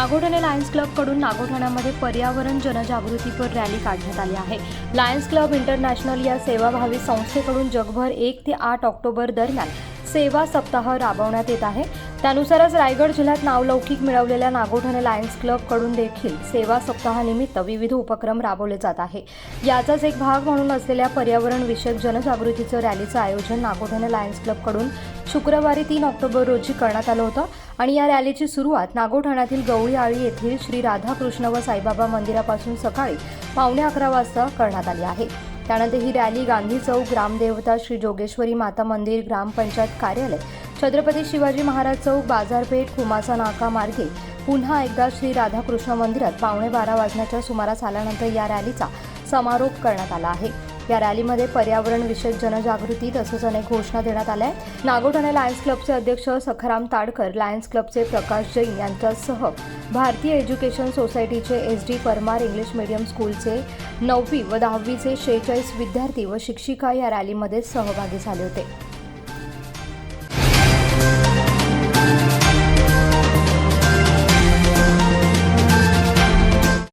Nagothane Lions क्लबकडून नागोठण्यामध्ये पर्यावरण जनजागृतीपर rally काढण्यात आली आहे. लायन्स क्लब इंटरनॅशनल या सेवाभावी संस्थेकडून जगभर एक ते आठ ऑक्टोबर दरम्यान सेवा सप्ताह राबवण्यात येत आहे. त्यानुसारच रायगड जिल्ह्यात नावलौकिक मिळवलेल्या नागोठणे लायन्स क्लबकडून देखील सेवा सप्ताहानिमित्त विविध उपक्रम राबवले जात आहे. याचाच एक भाग म्हणून असलेल्या पर्यावरण विषयक जनजागृतीचं रॅलीचं आयोजन नागोठणे लायन्स क्लबकडून शुक्रवारी तीन ऑक्टोबर रोजी करण्यात आलं होतं. आणि या रॅलीची सुरुवात नागोठाण्यातील गवळीआळी येथील श्री राधाकृष्ण व साईबाबा मंदिरापासून सकाळी पावणे अकरा वाजता करण्यात आली आहे. त्यानंतर ही रॅली गांधी चौक ग्रामदेवता श्री जोगेश्वरी माता मंदिर ग्रामपंचायत कार्यालय छत्रपती शिवाजी महाराज चौक बाजारपेठ खुमासा नाका मार्गे पुन्हा एकदा श्री राधाकृष्ण मंदिरात पावणे बारा वाजण्याच्या सुमारास आल्यानंतर या रॅलीचा समारोप करण्यात आला आहे. या रॅलीमध्ये पर्यावरण विषयक जनजागृती तसंच अनेक घोषणा देण्यात आल्या. आहेत नागोठाणे लायन्स क्लबचे अध्यक्ष सखाराम ताडकर लायन्स क्लबचे प्रकाश जैन यांच्यासह भारतीय एज्युकेशन सोसायटीचे S D Parmar English medium स्कूलचे नववी व दहावीचे शेहेचाळीस विद्यार्थी व शिक्षिका या रॅलीमध्ये सहभागी झाले होते.